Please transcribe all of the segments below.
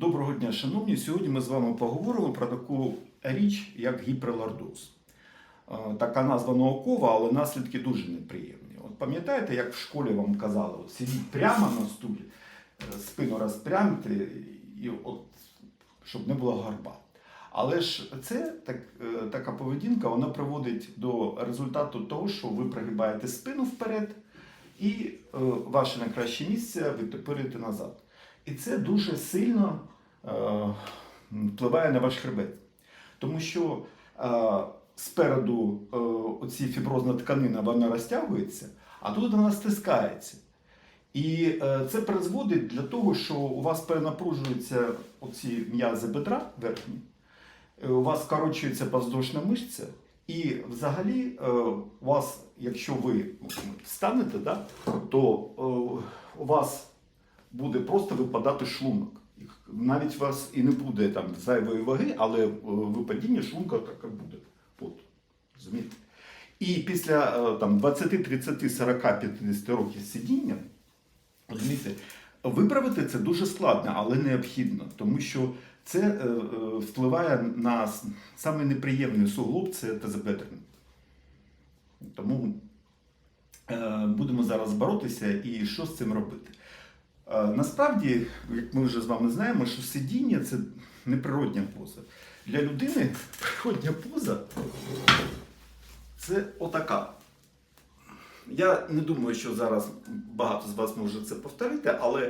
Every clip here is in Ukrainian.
Доброго дня, шановні. Сьогодні ми з вами поговоримо про таку річ, як гіперлордоз. Е, Така назва наукова, але наслідки дуже неприємні. От пам'ятаєте, як в школі вам казали, сидіть прямо на стулі, е, спину розпрямте, і от, щоб не було горба. Але ж це так, е, така поведінка вона приводить до результату того, що ви прогибаєте спину вперед і е, ваше найкраще місце відтопирюєте назад. І це дуже сильно е, впливає на ваш хребет. Тому що е, спереду е, оці фіброзна тканина вона розтягується, а тут вона стискається. І це призводить для того, що у вас перенапружуються оці м'язи бедра верхні, у вас скорочується поздошна мишця, і взагалі у вас, якщо ви встанете, да, то у вас буде просто випадати шлунок. Навіть у вас і не буде там зайвої ваги, але е, випадіння шлунка таке буде. От, розумієте? І після е, там, 20, 30, 40, 50 років сидіння, розумієте, виправити це дуже складно, але необхідно, тому що це е, е, впливає на саме неприємний суглоб це тазобедрений. Тому е, будемо зараз боротися і що з цим робити. Е, Насправді, як ми вже з вами знаємо, що сидіння це неприродня поза. Для людини природня поза це отака. Я не думаю, що зараз багато з вас може це повторити, але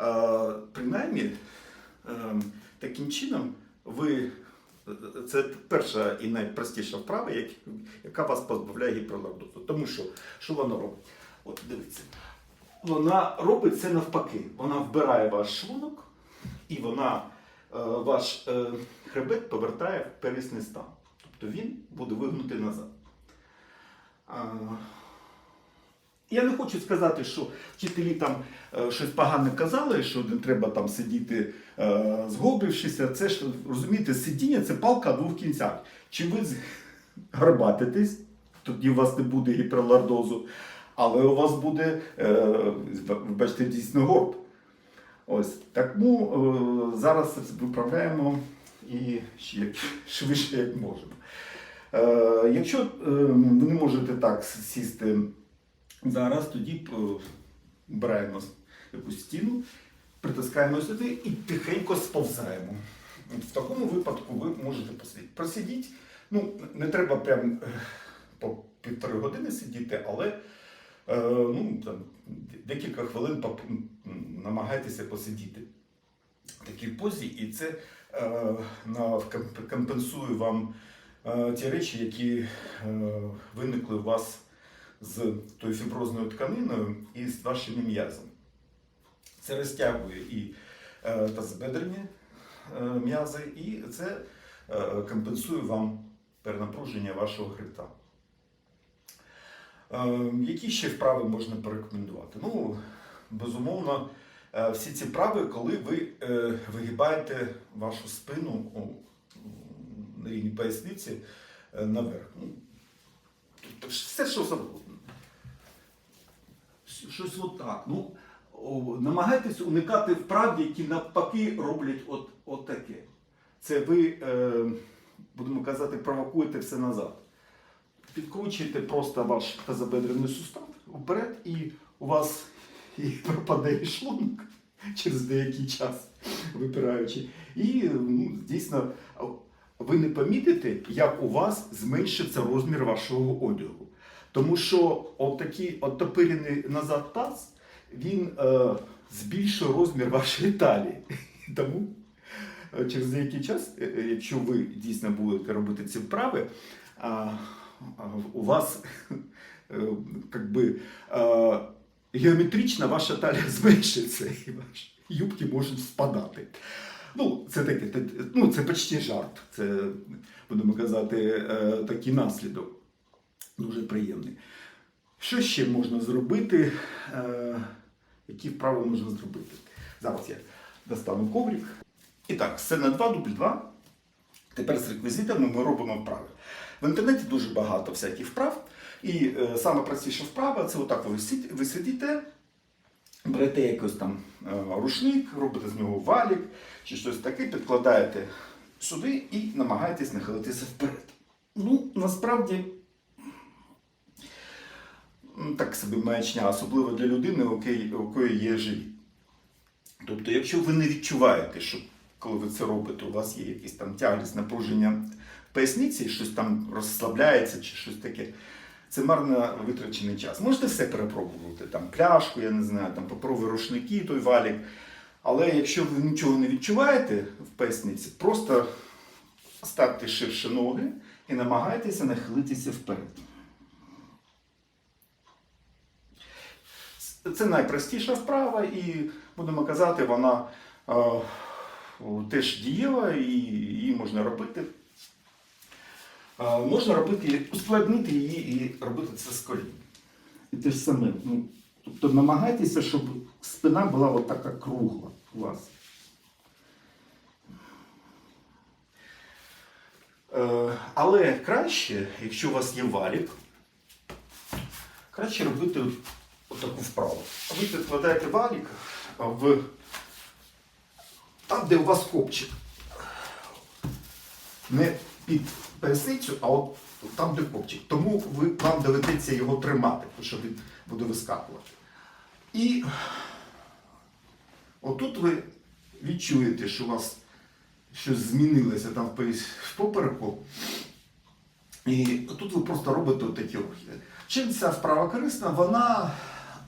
е, принаймні е, таким чином ви. Це перша і найпростіша вправа, як- яка вас позбавляє гіперлордозу. Тому що що вона робить? От дивіться. Вона робить це навпаки. Вона вбирає ваш шлунок і вона е, ваш е, хребет повертає в первісний стан. Тобто він буде вигнутий назад. Я не хочу сказати, що вчителі там е, щось погане казали, що не треба там сидіти згобившися. Це ж розумієте, сидіння це палка двох кінцях. Чи ви гарбатитесь, тоді у вас не буде гіперлордозу, але у вас буде, е, бачите, дійсно горб. Ось тому е, зараз виправляємо і швидше як можемо. Е, якщо ви не можете так сісти зараз, тоді беремо якусь стіну, притискаємо сюди і тихенько сповзаємо. В такому випадку ви можете посидіти. Просидіть, ну, не треба прям по півтори години сидіти, але ну, там, декілька хвилин намагайтеся посидіти в такій позі, і це е, компенсує вам е, ті речі, які е, виникли у вас з тою фіброзною тканиною і з вашими м'язами. Це розтягує і е, тазобедрені е, м'язи, і це е, компенсує вам перенапруження вашого хребта. Е, які ще вправи можна порекомендувати? Ну, безумовно, е, всі ці вправи, коли ви е, вигибаєте вашу спину на рівні поясниці е, наверх. Ну, тобто все, що завгодно. Щось отак. Ну, намагайтесь уникати вправ, які навпаки роблять от, от таке. Це ви, будемо казати, провокуєте все назад. Підкручуєте просто ваш тазобедрений сустав вперед, і у вас і пропаде шлунок через деякий час, випираючи. І ну, дійсно ви не помітите, як у вас зменшиться розмір вашого одягу. Тому що отакий отопирений назад таз, він е, збільшує розмір вашої талії. Тому е, через деякий час, е, е, якщо ви дійсно будете робити ці вправи, у вас е, как е, геометрично ваша талія зменшиться і ваші юбки можуть спадати. Ну, це таке, ну, це почти жарт. Це, будемо казати, е, такий наслідок. Дуже приємний. Що ще можна зробити? Е, які вправи можна зробити? Зараз я достану коврик. І так, сцена 2, дубль 2. Тепер з реквізитами ми робимо вправи. В інтернеті дуже багато всяких вправ. І е, саме простіша вправа це отак ви, ви сидите, берете якийсь там е, рушник, робите з нього валік чи щось таке, підкладаєте сюди і намагаєтесь нахилитися вперед. Ну, насправді, так собі маячня, особливо для людини, у якої, є живіт. Тобто, якщо ви не відчуваєте, що коли ви це робите, у вас є якісь там тяглість, напруження в поясниці, щось там розслабляється чи щось таке, це марно витрачений час. Можете все перепробувати, там пляшку, я не знаю, там паперові рушники, той валік. Але якщо ви нічого не відчуваєте в поясниці, просто ставте ширше ноги і намагайтеся нахилитися вперед. Це найпростіша вправа, і будемо казати, вона е, теж дієва і її можна робити. Е, можна робити, ускладнити її і робити це з колін. І те ж саме. Ну, тобто намагайтеся, щоб спина була от така кругла у вас. Е, але краще, якщо у вас є валік, краще робити отаку вправу. Ви підкладаєте валік в там, де у вас копчик. Не під поясницю, а от там, де копчик. Тому ви, вам доведеться його тримати, тому що він буде вискакувати. І отут ви відчуєте, що у вас щось змінилося там в попереку. І тут ви просто робите такі рухи. Чим ця вправа корисна? Вона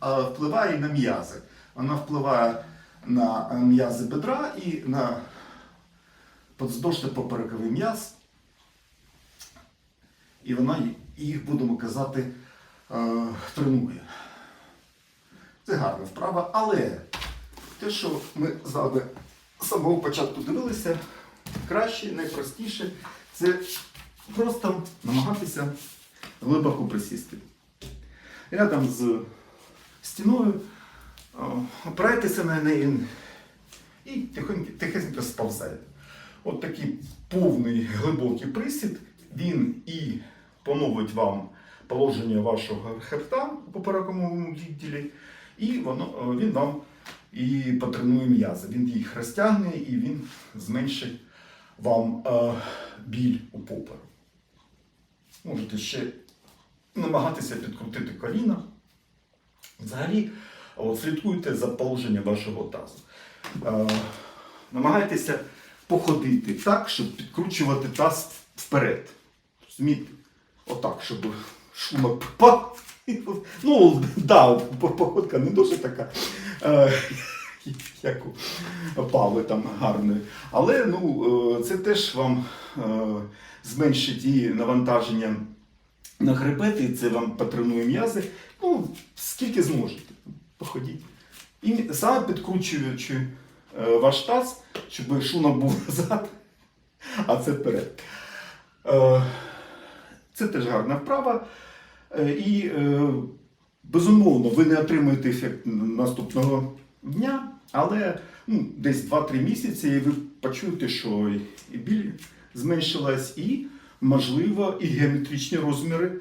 е, впливає на м'язи. Вона впливає на м'язи бедра і на подвздошний поперековий м'яз. І вона їх, будемо казати, е, тренує. Це гарна вправа, але те, що ми з самого початку дивилися, краще, найпростіше, це просто намагатися глибоко присісти. Рядом з стіною опирайтеся на неї і тихонько, тихенько сповзаєте. От такий повний глибокий присід, він і поновить вам положення вашого хребта у поперековому відділі, і воно, він вам і потренує м'язи. Він їх розтягне і він зменшить вам е, біль у поперу. Можете ще намагатися підкрутити коліна. Взагалі, от, слідкуйте за положенням вашого тазу. Е, намагайтеся походити так, щоб підкручувати таз вперед. Розумієте? Отак, щоб шлунок попав. Ну, да, походка не дуже така, е, як у Павли там гарної. Але ну, е, це теж вам е, зменшить і навантаження на хребет, і це вам потренує м'язи. Ну, скільки зможете. Походіть. І саме підкручуючи е, ваш таз, щоб шлунок був назад, а це вперед. Е, Це теж гарна вправа. Е, І, безумовно, ви не отримаєте ефект наступного дня, але ну, десь 2-3 місяці і ви почуєте, що і біль зменшилась, і, можливо, і геометричні розміри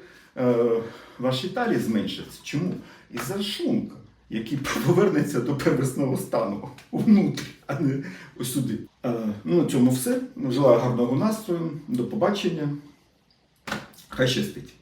вашої талії зменшаться. Чому? Із-за шлунка, який повернеться до первісного стану внутрі, а не ось сюди. Е, ну, на цьому все. Желаю гарного настрою. До побачення. Хай щастить.